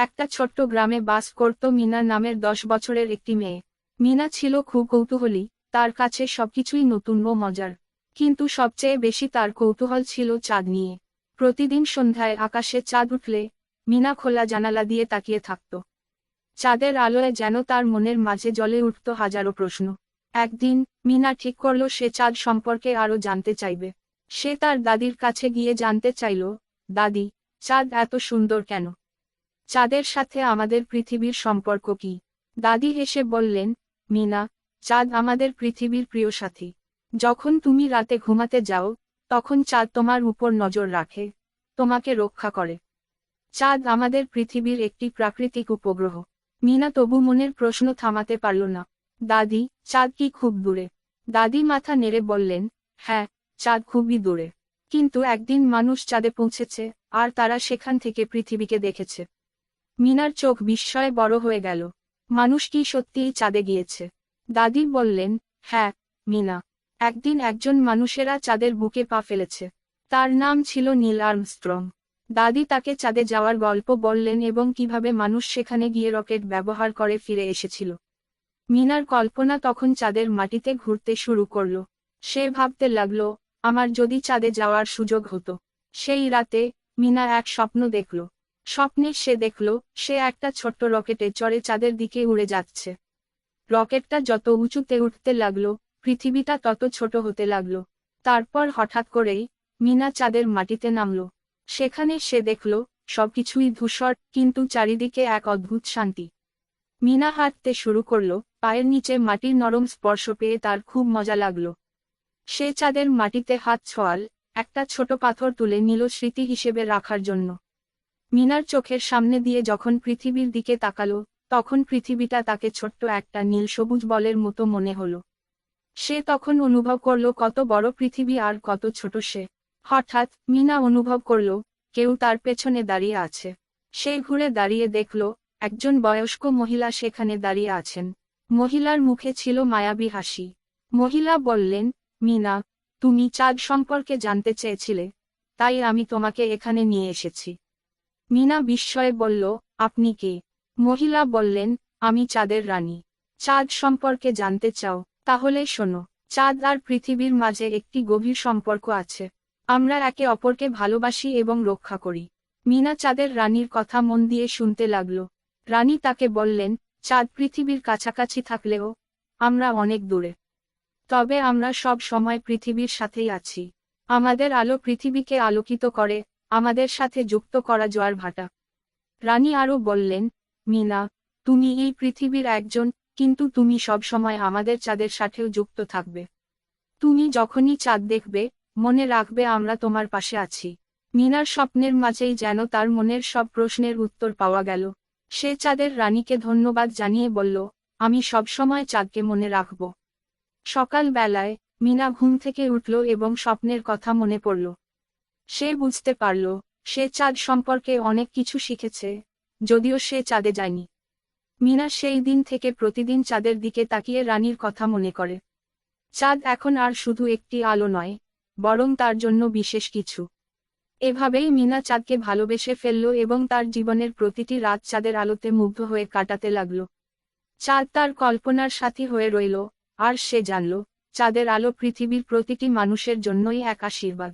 একটা ছোট্ট গ্রামে বাস করত মিনা নামের দশ বছরের একটি মেয়ে। মিনা ছিল খুব কৌতূহলী, তার কাছে সবকিছুই নতুন ও মজার। কিন্তু সবচেয়ে বেশি তার কৌতূহল ছিল চাঁদ নিয়ে। প্রতিদিন সন্ধ্যায় আকাশে চাঁদ উঠলে, মিনা খোলা জানালা দিয়ে তাকিয়ে থাকত। চাঁদের আলোয় যেন তার মনের মাঝে জলে উঠত হাজারো প্রশ্ন। একদিন, মিনা ঠিক করল সে চাঁদ সম্পর্কে আরও জানতে চাইবে। সে তার দাদির কাছে গিয়ে জানতে চাইল, দাদি, চাঁদ এত সুন্দর কেন? চাঁদের সাথে আমাদের পৃথিবীর সম্পর্ক কি? দাদি হেসে বললেন, মিনা, চাঁদ আমাদের পৃথিবীর প্রিয় সাথী। যখন তুমি রাতে ঘুমাতে যাও, তখন চাঁদ তোমার উপর নজর রাখে, তোমাকে রক্ষা করে। চাঁদ আমাদের পৃথিবীর একটি প্রাকৃতিক উপগ্রহ। মিনা তবু মনের প্রশ্ন থামাতে পারল না। দাদি, চাঁদ কি খুব দূরে? দাদি মাথা নেড়ে বললেন হ্যাঁ চাঁদ খুবই দূরে। কিন্তু একদিন মানুষ চাঁদে পৌঁছেছে, আর তারা সেখান থেকে পৃথিবীকে দেখেছে। মিনার চোখ বিস্ময়ে বড় হয়ে গেল। মানুষ কি সত্যিই চাঁদে গিয়েছে? দাদি বললেন হ্যাঁ মিনা। একদিন একজন মানুষেরা চাঁদের বুকে পা ফেলেছে। তার নাম ছিল নীল আর্মস্ট্রং। দাদি তাকে চাঁদে যাওয়ার গল্প বললেন এবং কীভাবে মানুষ সেখানে গিয়ে রকেট ব্যবহার করে ফিরে এসেছিল। মিনার কল্পনা তখন চাঁদের মাটিতে ঘুরতে শুরু করল। সে ভাবতে লাগল, আমার যদি চাঁদে যাওয়ার সুযোগ হতো। সেই রাতে মিনা এক স্বপ্ন দেখল। স্বপ্নে সে দেখল, সে একটা ছোট্ট রকেটে চড়ে চাঁদের দিকে উড়ে যাচ্ছে। রকেটটা যত উঁচুতে উঠতে লাগল, পৃথিবীটা তত ছোট হতে লাগল। তারপর হঠাৎ করেই মিনা চাঁদের মাটিতে নামল। সেখানে সে দেখল, সবকিছুই ধূসর, কিন্তু চারিদিকে এক অদ্ভুত শান্তি। মিনা হাঁটতে শুরু করল, পায়ের নিচে মাটির নরম স্পর্শ পেয়ে তার খুব মজা লাগল। সে চাঁদের মাটিতে হাত ছোয়াল, একটা ছোট পাথর তুলে নিল স্মৃতি হিসেবে রাখার জন্য। মিনার চোখের সামনে দিয়ে যখন পৃথিবীর দিকে তাকালো, তখন পৃথিবীটা তাকে ছোট্ট একটা নীল সবুজ বলের মতো মনে হলো। সে তখন অনুভব করল কত বড় পৃথিবী আর কত ছোট সে। হঠাৎ মিনা অনুভব করল, কেউ তার পেছনে দাঁড়িয়ে আছে। সে ঘুরে দাঁড়িয়ে দেখল, একজন বয়স্ক মহিলা সেখানে দাঁড়িয়ে আছেন। মহিলার মুখে ছিল মায়াবী হাসি। মহিলা বললেন, মিনা, তুমি চাঁদ সম্পর্কে জানতে চেয়েছিলে, তাই আমি তোমাকে এখানে নিয়ে এসেছি। মিনা বিস্ময়ে বলল, আপনি কে? মহিলা বললেন, আমি চাঁদের রানী। চাঁদ সম্পর্কে জানতে চাও, তাহলে শোনো। চাঁদ আর পৃথিবীর মাঝে একটি গভীর সম্পর্ক আছে। আমরা একে অপরকে ভালোবাসি এবং রক্ষা করি। মিনা চাঁদের রানীর কথা মন দিয়ে শুনতে লাগল। রানী তাকে বললেন, চাঁদ পৃথিবীর কাছাকাছি থাকলেও আমরা অনেক দূরে। তবে আমরা সব সময় পৃথিবীর সাথেই আছি। আমাদের আলো পৃথিবীকে আলোকিত করে আমাদের সাথে যুক্ত করা জোয়ার ভাটা। রানী আরও বললেন, মিনা, তুমি এই পৃথিবীর একজন, কিন্তু তুমি সব সময় আমাদের চাঁদের সাথেও যুক্ত থাকবে। তুমি যখনই চাঁদ দেখবে, মনে রাখবে আমরা তোমার পাশে আছি। মিনার স্বপ্নের মাঝেই যেন তার মনের সব প্রশ্নের উত্তর পাওয়া গেল। সে চাঁদের রানীকে ধন্যবাদ জানিয়ে বলল, আমি সবসময় চাঁদকে মনে রাখব। সকাল বেলায় মিনা ঘুম থেকে উঠল এবং স্বপ্নের কথা মনে পড়ল। সে বুঝতে পারল, সে চাঁদ সম্পর্কে অনেক কিছু শিখেছে, যদিও সে চাঁদে যায়নি। মিনা সেই দিন থেকে প্রতিদিন চাঁদের দিকে তাকিয়ে রানীর কথা মনে করে। চাঁদ এখন আর শুধু একটি আলো নয়, বরং তার জন্য বিশেষ কিছু। এভাবেই মিনা চাঁদকে ভালোবেসে ফেলল এবং তার জীবনের প্রতিটি রাত চাঁদের আলোতে মুগ্ধ হয়ে কাটাতে লাগল। চাঁদ তার কল্পনার সাথী হয়ে রইল, আর সে জানল, চাঁদের আলো পৃথিবীর প্রতিটি মানুষের জন্যই এক আশীর্বাদ।